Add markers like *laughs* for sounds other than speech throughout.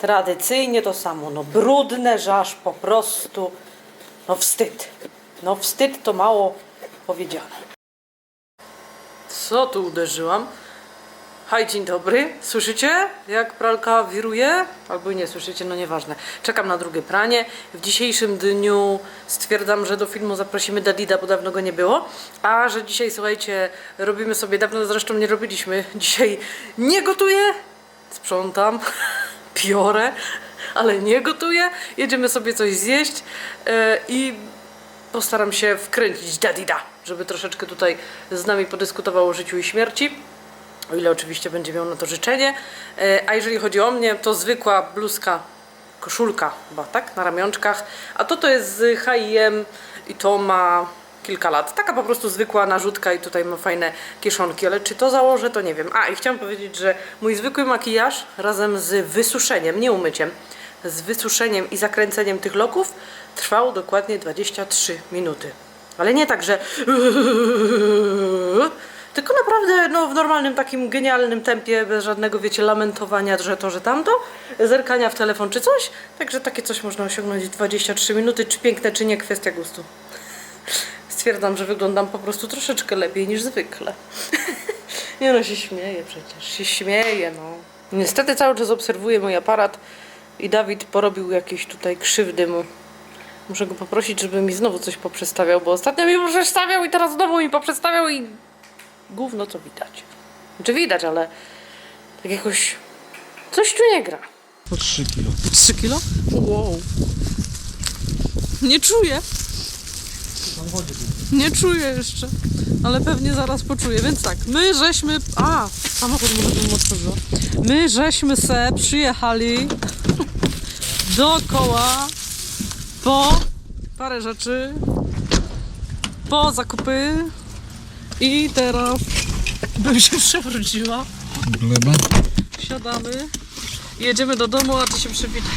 Tradycyjnie to samo, no brudne, że po prostu, no wstyd. No wstyd to mało powiedziane. Co tu uderzyłam? Haj, dzień dobry. Słyszycie, jak pralka wiruje? Albo nie słyszycie, no nieważne. Czekam na drugie pranie. W dzisiejszym dniu stwierdzam, że do filmu zaprosimy Dadida, bo dawno go nie było. A że dzisiaj, słuchajcie, robimy sobie, dawno zresztą nie robiliśmy. Dzisiaj nie gotuję, sprzątam, *laughs* piorę, ale nie gotuję. Jedziemy sobie coś zjeść e, i postaram się wkręcić Dadida, żeby troszeczkę tutaj z nami podyskutował o życiu i śmierci. O ile oczywiście będzie miał na to życzenie. E, A jeżeli chodzi o mnie, to zwykła bluzka, koszulka chyba, tak? Na ramionczkach. A to to jest z H&M i to ma kilka lat. Taka po prostu zwykła narzutka i tutaj ma fajne kieszonki, ale czy to założę, to nie wiem. A i chciałam powiedzieć, że mój zwykły makijaż razem z wysuszeniem, nie umyciem, z wysuszeniem i zakręceniem tych loków trwał dokładnie 23 minuty. Ale nie tak, że *laughs* tylko naprawdę no, w normalnym takim genialnym tempie, bez żadnego, wiecie, lamentowania, że to, że tamto, zerkania w telefon czy coś. Także takie coś można osiągnąć w 23 minuty, czy piękne, czy nie, kwestia gustu. Stwierdzam, że wyglądam po prostu troszeczkę lepiej niż zwykle. *laughs* nie no, się śmieję przecież, się śmieję, no. Niestety cały czas obserwuję mój aparat i Dawid porobił jakieś tutaj krzywdy mu. Muszę go poprosić, żeby mi znowu coś poprzestawiał, bo ostatnio mi poprzestawiał i teraz znowu mi poprzestawiał i gówno co widać. Znaczy widać, ale tak jakoś coś tu nie gra. Po 3 kilo. 3 kilo? Wow. Nie czuję. Nie czuję jeszcze. Ale pewnie zaraz poczuję. Więc tak, my żeśmy. A, samochód może bym otworzyła. My żeśmy se przyjechali dookoła po parę rzeczy, po zakupy i teraz bym się przewróciła. Gleba. Siadamy, jedziemy do domu, a ty się przywitaj.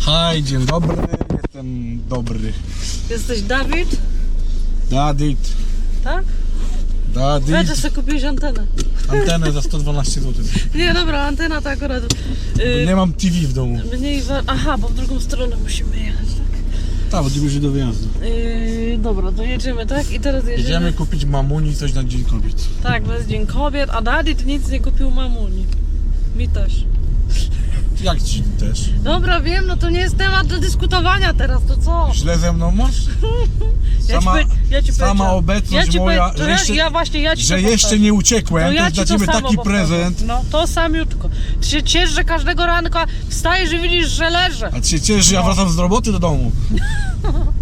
Haj, dzień dobry. Jestem dobry. Jesteś Dawid? Dadit. Tak? Dadit. Będę sobie kupić antenę. Antenę za 112 zł. Nie, dobra, antena to akurat. Yy, Nie mam TV w domu. mniej wa- Aha, bo w drugą stronę musimy jechać, tak? Tak, ty już do wyjazdu. Yy, dobra, to jedziemy, tak? I teraz jedziemy. Jedziemy kupić mamuni coś na Dzień Kobiet. Tak, bo jest Dzień Kobiet, a Dawid nic nie kupił mamuni. Mi też. Jak ci też? Dobra, wiem, no to nie jest temat do dyskutowania teraz, to co? Źle ze mną masz? *laughs* Ja ci Sama, ja ci sama obecność ja ci moja, to że ja, jeszcze, ja właśnie, ja ci że to jeszcze nie uciekłem, To to ja jest ci dla to ciebie taki prezent. No, to samiutko. Ty się ciesz, że każdego ranka wstajesz i widzisz, że leżę. A ty się cieszysz, że ja wracam z roboty do domu. *laughs*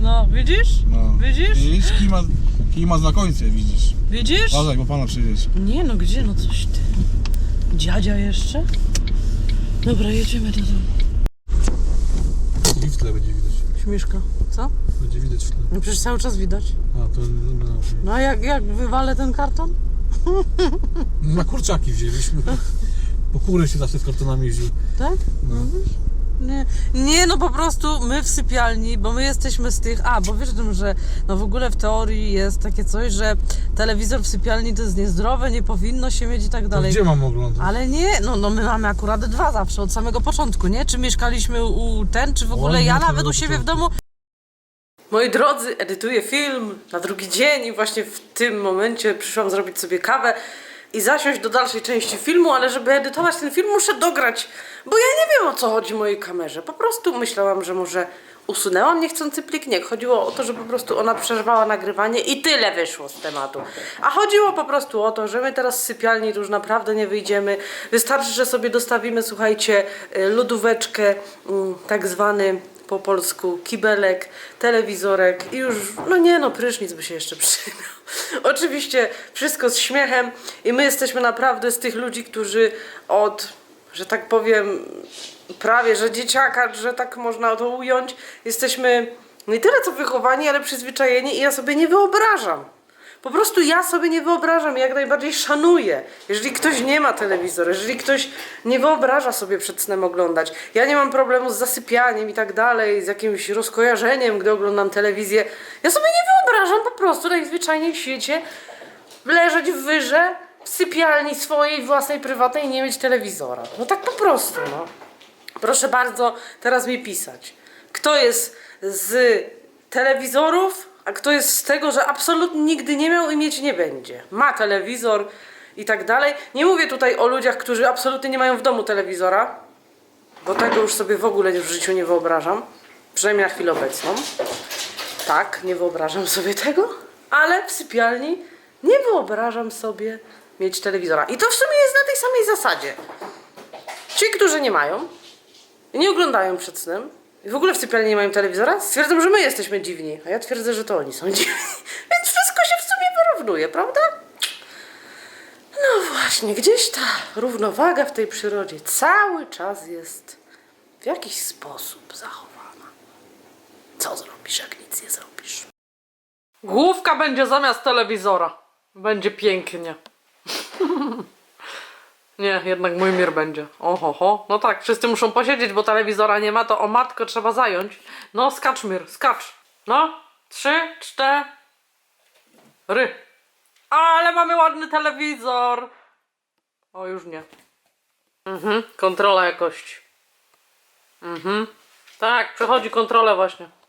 No, widzisz? No. Widzisz? Widzisz? Kij ma, kij ma na końcu, widzisz. Widzisz? Uważaj, bo pana przyjdziesz. Nie no, gdzie? No coś ty. Dziadzia jeszcze? Dobra, jedziemy do domu. I w tle będzie widać. Śmieszka. Co? Będzie widać w tle. No przecież cały czas widać. A, to no, No a jak, jak wywalę ten karton? *laughs* Na kurczaki wzięliśmy. Po kury się zawsze z kartonami jeździł. Tak? No. Nie, nie, no po prostu my w sypialni, bo my jesteśmy z tych. A, bo wiesz o tym, że no w ogóle w teorii jest takie coś, że telewizor w sypialni to jest niezdrowe, nie powinno się mieć i tak To dalej. gdzie mam oglądać? Ale nie, no, no my mamy akurat dwa zawsze od samego początku, nie? Czy mieszkaliśmy u ten, czy w ogóle Oj, ja to nawet u siebie w domu. Moi drodzy, edytuję film na drugi dzień i właśnie w tym momencie przyszłam zrobić sobie kawę i zasiąść do dalszej części filmu, ale żeby edytować ten film muszę dograć, bo ja nie wiem o co chodzi mojej kamerze. Po prostu myślałam, że może usunęłam niechcący plik. Nie, chodziło o to, że po prostu ona przerwała nagrywanie i tyle wyszło z tematu. A chodziło po prostu o to, że my teraz z sypialni już naprawdę nie wyjdziemy. Wystarczy, że sobie dostawimy, słuchajcie, y, lodóweczkę, mm, tak zwany po polsku kibelek, telewizorek i już, no nie no, prysznic by się jeszcze przydał. Oczywiście wszystko z śmiechem i my jesteśmy naprawdę z tych ludzi, którzy od, że tak powiem, prawie, że dzieciaka, że tak można to ująć, jesteśmy nie tyle co wychowani, ale przyzwyczajeni i ja sobie nie wyobrażam. Po prostu ja sobie nie wyobrażam, jak najbardziej szanuję. Jeżeli ktoś nie ma telewizora, jeżeli ktoś nie wyobraża sobie przed snem oglądać. Ja nie mam problemu z zasypianiem i tak dalej, z jakimś rozkojarzeniem, gdy oglądam telewizję. Ja sobie nie wyobrażam po prostu najzwyczajniej w świecie leżeć w wyrze w sypialni swojej własnej, prywatnej i nie mieć telewizora. No tak po prostu, no. Proszę bardzo, teraz mi pisać. Kto jest z telewizorów, a kto jest z tego, że absolutnie nigdy nie miał i mieć nie będzie. Ma telewizor i tak dalej. Nie mówię tutaj o ludziach, którzy absolutnie nie mają w domu telewizora, bo tego już sobie w ogóle w życiu nie wyobrażam. Przynajmniej na chwilę obecną. Tak, nie wyobrażam sobie tego, ale w sypialni nie wyobrażam sobie mieć telewizora. I to w sumie jest na tej samej zasadzie. Ci, którzy nie mają nie oglądają przed snem i w ogóle w sypialni nie mają telewizora, stwierdzą, że my jesteśmy dziwni, a ja twierdzę, że to oni są *laughs* dziwni. Więc wszystko się w sumie wyrównuje, prawda? No właśnie, gdzieś ta równowaga w tej przyrodzie cały czas jest w jakiś sposób zachowana. Co zrobisz, jak nic nie zrobisz? Główka będzie zamiast telewizora. Będzie pięknie. *laughs* nie, jednak mój mir będzie. Oho, ho. No tak, wszyscy muszą posiedzieć, bo telewizora nie ma, to o matkę trzeba zająć. No, skacz mir, skacz. No, trzy, cztery. Ale mamy ładny telewizor. O, już nie. Mhm, kontrola jakości. Mhm. Tak, przechodzi kontrolę właśnie.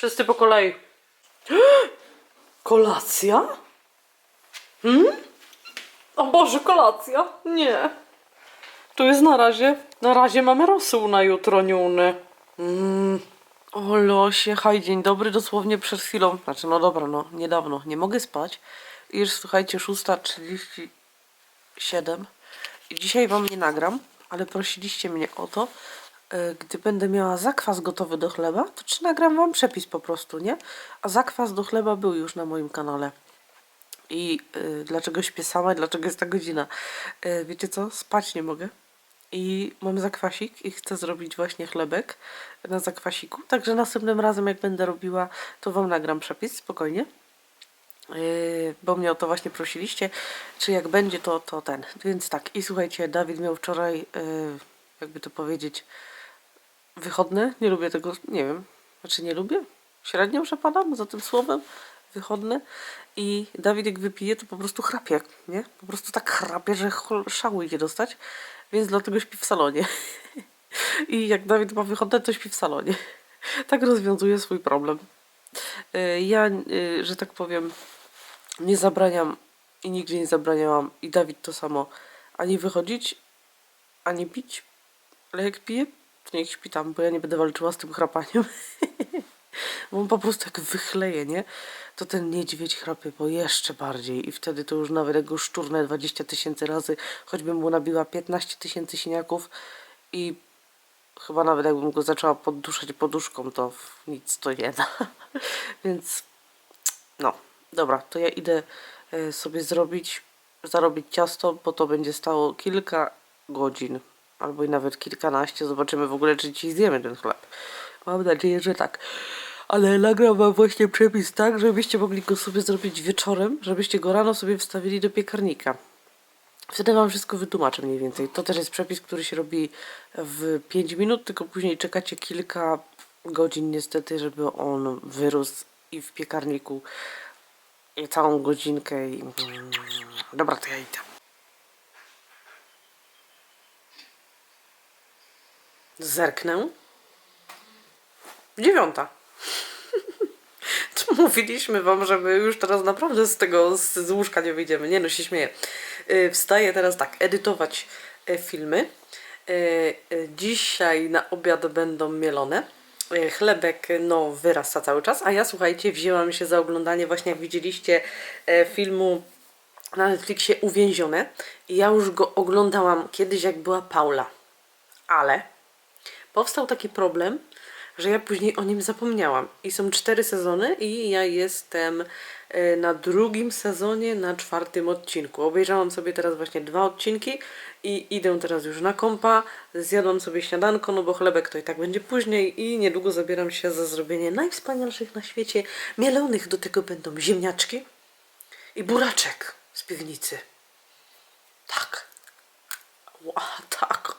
Wszyscy po kolei. *gasps* Kolacja? Hmm? O Boże, kolacja? Nie. Tu jest na razie. Na razie mamy rosół na jutro, niuny. Mm. O losie, haj, dzień dobry, dosłownie przed chwilą. Znaczy, no dobra, no, niedawno. Nie mogę spać. Już, słuchajcie, 6.37. I dzisiaj wam nie nagram, ale prosiliście mnie o to, gdy będę miała zakwas gotowy do chleba, to czy nagram wam przepis po prostu, nie? A zakwas do chleba był już na moim kanale. I y, dlaczego śpię sama, dlaczego jest ta godzina? Y, wiecie co? Spać nie mogę. I mam zakwasik i chcę zrobić właśnie chlebek na zakwasiku. Także następnym razem, jak będę robiła, to wam nagram przepis spokojnie. Yy, bo mnie o to właśnie prosiliście, czy jak będzie to, to ten. Więc tak, i słuchajcie, Dawid miał wczoraj, yy, jakby to powiedzieć, wychodne. Nie lubię tego, nie wiem, znaczy nie lubię. Średnio przepadam za tym słowem. Wychodne. I Dawid jak wypije, to po prostu chrapie, nie? Po prostu tak chrapie, że szału idzie dostać. Więc dlatego śpi w salonie. *laughs* I jak Dawid ma wychodne, to śpi w salonie. *laughs* Tak rozwiązuje swój problem. Y, Ja, y, że tak powiem, nie zabraniam i nigdzie nie zabraniałam i Dawid to samo, ani wychodzić, ani pić, ale jak pije, niech śpi tam, bo ja nie będę walczyła z tym chrapaniem. *laughs* bo on po prostu jak wychleje, nie? To ten niedźwiedź chrapie, bo jeszcze bardziej i wtedy to już nawet jak go szturnę 20 tysięcy razy, choćbym mu nabiła 15 tysięcy siniaków i chyba nawet jakbym go zaczęła podduszać poduszką, to nic to nie da. *laughs* Więc no, dobra, to ja idę e, sobie zrobić, zarobić ciasto, bo to będzie stało kilka godzin, albo i nawet kilkanaście. Zobaczymy w ogóle, czy ci zjemy ten chleb. Mam nadzieję, że tak. Ale nagram wam właśnie przepis tak, żebyście mogli go sobie zrobić wieczorem, żebyście go rano sobie wstawili do piekarnika. Wtedy wam wszystko wytłumaczę mniej więcej. To też jest przepis, który się robi w 5 minut, tylko później czekacie kilka godzin niestety, żeby on wyrósł i w piekarniku i całą godzinkę i... Dobra, to ja idę. Zerknę. Dziewiąta. *laughs* Mówiliśmy wam, żeby już teraz naprawdę z tego z, z łóżka nie wyjdziemy. Nie no, się śmieję. Yy, wstaję teraz tak, edytować y, filmy. Yy, y, dzisiaj na obiad będą mielone. Chlebek no wyrasta cały czas, a ja słuchajcie, wzięłam się za oglądanie właśnie jak widzieliście e, filmu na Netflixie Uwięzione. Ja już go oglądałam kiedyś jak była Paula. Ale powstał taki problem, że ja później o nim zapomniałam. I są cztery sezony i ja jestem e, na drugim sezonie, na czwartym odcinku. Obejrzałam sobie teraz właśnie dwa odcinki i idę teraz już na kompa. Zjadłam sobie śniadanko, no bo chlebek to i tak będzie później i niedługo zabieram się za zrobienie najwspanialszych na świecie mielonych. Do tego będą ziemniaczki i buraczek z piwnicy. Tak. Ła, tak.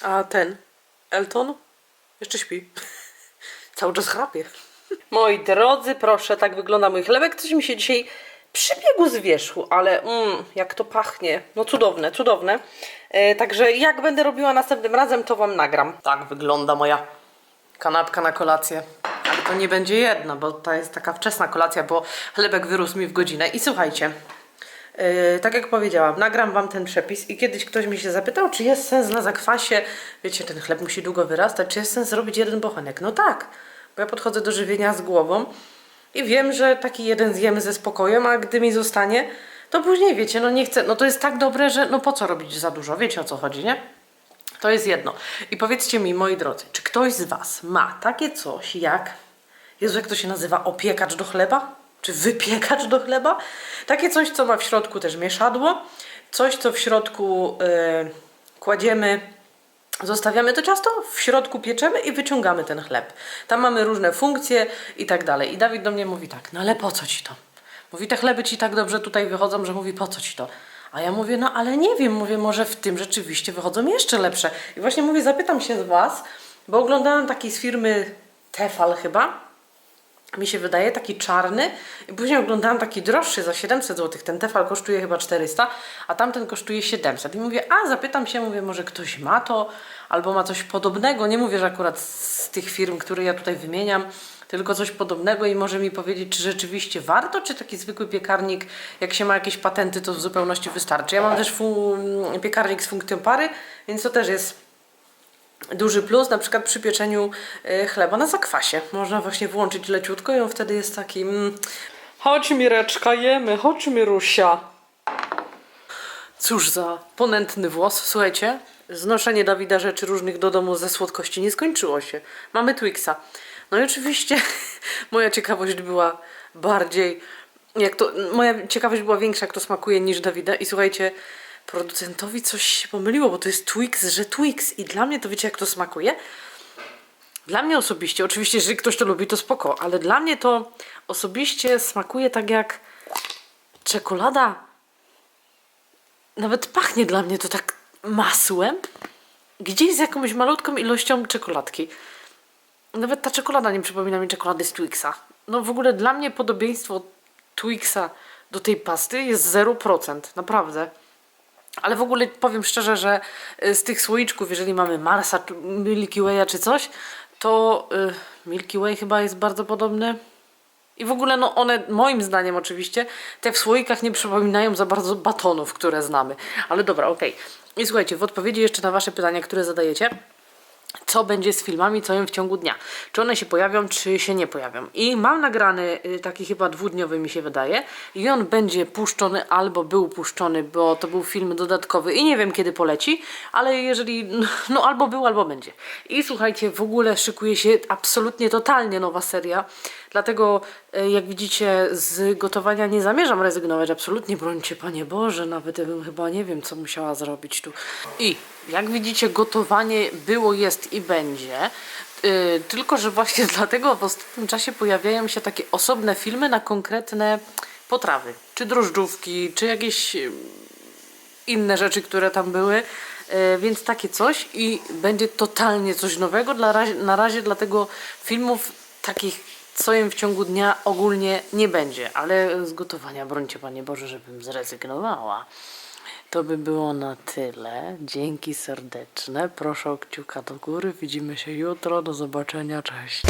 A ten, Elton, jeszcze śpi. *laughs* Cały czas chrapie. Moi drodzy, proszę, tak wygląda mój chlebek. Coś mi się dzisiaj przybiegł z wierzchu, ale mm, jak to pachnie. No cudowne, cudowne. E, także jak będę robiła następnym razem, to Wam nagram. Tak wygląda moja kanapka na kolację. Ale to nie będzie jedna, bo to jest taka wczesna kolacja, bo chlebek wyrósł mi w godzinę. I słuchajcie, tak jak powiedziałam, nagram Wam ten przepis i kiedyś ktoś mi się zapytał, czy jest sens na zakwasie, wiecie, ten chleb musi długo wyrastać, czy jest sens zrobić jeden bochenek? No tak, bo ja podchodzę do żywienia z głową i wiem, że taki jeden zjemy ze spokojem, a gdy mi zostanie, to później wiecie, no nie chcę, no to jest tak dobre, że no po co robić za dużo, wiecie o co chodzi, nie? To jest jedno. I powiedzcie mi, moi drodzy, czy ktoś z Was ma takie coś jak, Jezu, jak to się nazywa, opiekacz do chleba? Czy wypiekacz do chleba? Takie coś, co ma w środku też mieszadło, coś, co w środku yy, kładziemy, zostawiamy to ciasto, w środku pieczemy i wyciągamy ten chleb. Tam mamy różne funkcje i tak dalej. I Dawid do mnie mówi tak, no ale po co Ci to? Mówi, te chleby Ci tak dobrze tutaj wychodzą, że mówi, po co Ci to? A ja mówię, no ale nie wiem, mówię, może w tym rzeczywiście wychodzą jeszcze lepsze. I właśnie mówię, zapytam się z Was, bo oglądałam taki z firmy Tefal chyba, mi się wydaje, taki czarny i później oglądałam taki droższy za 700 zł. Ten Tefal kosztuje chyba 400, a tamten kosztuje 700. I mówię, a zapytam się, mówię, może ktoś ma to, albo ma coś podobnego. Nie mówię, że akurat z tych firm, które ja tutaj wymieniam, tylko coś podobnego i może mi powiedzieć, czy rzeczywiście warto, czy taki zwykły piekarnik, jak się ma jakieś patenty, to w zupełności wystarczy. Ja mam też piekarnik z funkcją pary, więc to też jest duży plus, na przykład przy pieczeniu y, chleba na zakwasie. Można właśnie włączyć leciutko i on wtedy jest taki... Mm, chodź Mireczka, jemy, chodź Mirusia. Cóż za ponętny włos. Słuchajcie, znoszenie Dawida rzeczy różnych do domu ze słodkości nie skończyło się. Mamy Twixa. No i oczywiście *laughs* moja ciekawość była bardziej... Jak to, moja ciekawość była większa, jak to smakuje, niż Dawida. I słuchajcie, producentowi coś się pomyliło, bo to jest Twix, że Twix. I dla mnie to wiecie, jak to smakuje? Dla mnie osobiście, oczywiście, jeżeli ktoś to lubi, to spoko, ale dla mnie to osobiście smakuje tak jak czekolada. Nawet pachnie dla mnie to tak masłem, gdzieś z jakąś malutką ilością czekoladki. Nawet ta czekolada nie przypomina mi czekolady z Twixa. No w ogóle dla mnie podobieństwo Twixa do tej pasty jest 0%, naprawdę. Ale w ogóle powiem szczerze, że y, z tych słoiczków, jeżeli mamy Marsa, Milky Way'a czy coś, to y, Milky Way chyba jest bardzo podobny. I w ogóle no one, moim zdaniem oczywiście, te w słoikach nie przypominają za bardzo batonów, które znamy. Ale dobra, okej. I słuchajcie, w odpowiedzi jeszcze na wasze pytania, które zadajecie, co będzie z filmami, co jem w ciągu dnia. Czy one się pojawią, czy się nie pojawią. I mam nagrany y, taki chyba dwudniowy mi się wydaje i on będzie puszczony albo był puszczony, bo to był film dodatkowy i nie wiem kiedy poleci, ale jeżeli, *laughs* no albo był, albo będzie. I słuchajcie, w ogóle szykuje się absolutnie totalnie nowa seria, dlatego y, jak widzicie z gotowania nie zamierzam rezygnować, absolutnie brońcie Panie Boże, nawet bym chyba nie wiem co musiała zrobić tu. I jak widzicie gotowanie było, jest i będzie. Yy, tylko, że właśnie *laughs* dlatego w ostatnim czasie pojawiają się takie osobne filmy na konkretne potrawy. Czy drożdżówki, czy jakieś yy, inne rzeczy, które tam były. Więc takie coś i będzie totalnie coś nowego. Na razie dlatego filmów takich co jem w ciągu dnia ogólnie nie będzie. Ale z gotowania brońcie Panie Boże, żebym zrezygnowała. To by było na tyle. Dzięki serdeczne. Proszę o kciuka do góry. Widzimy się jutro. Do zobaczenia. Cześć.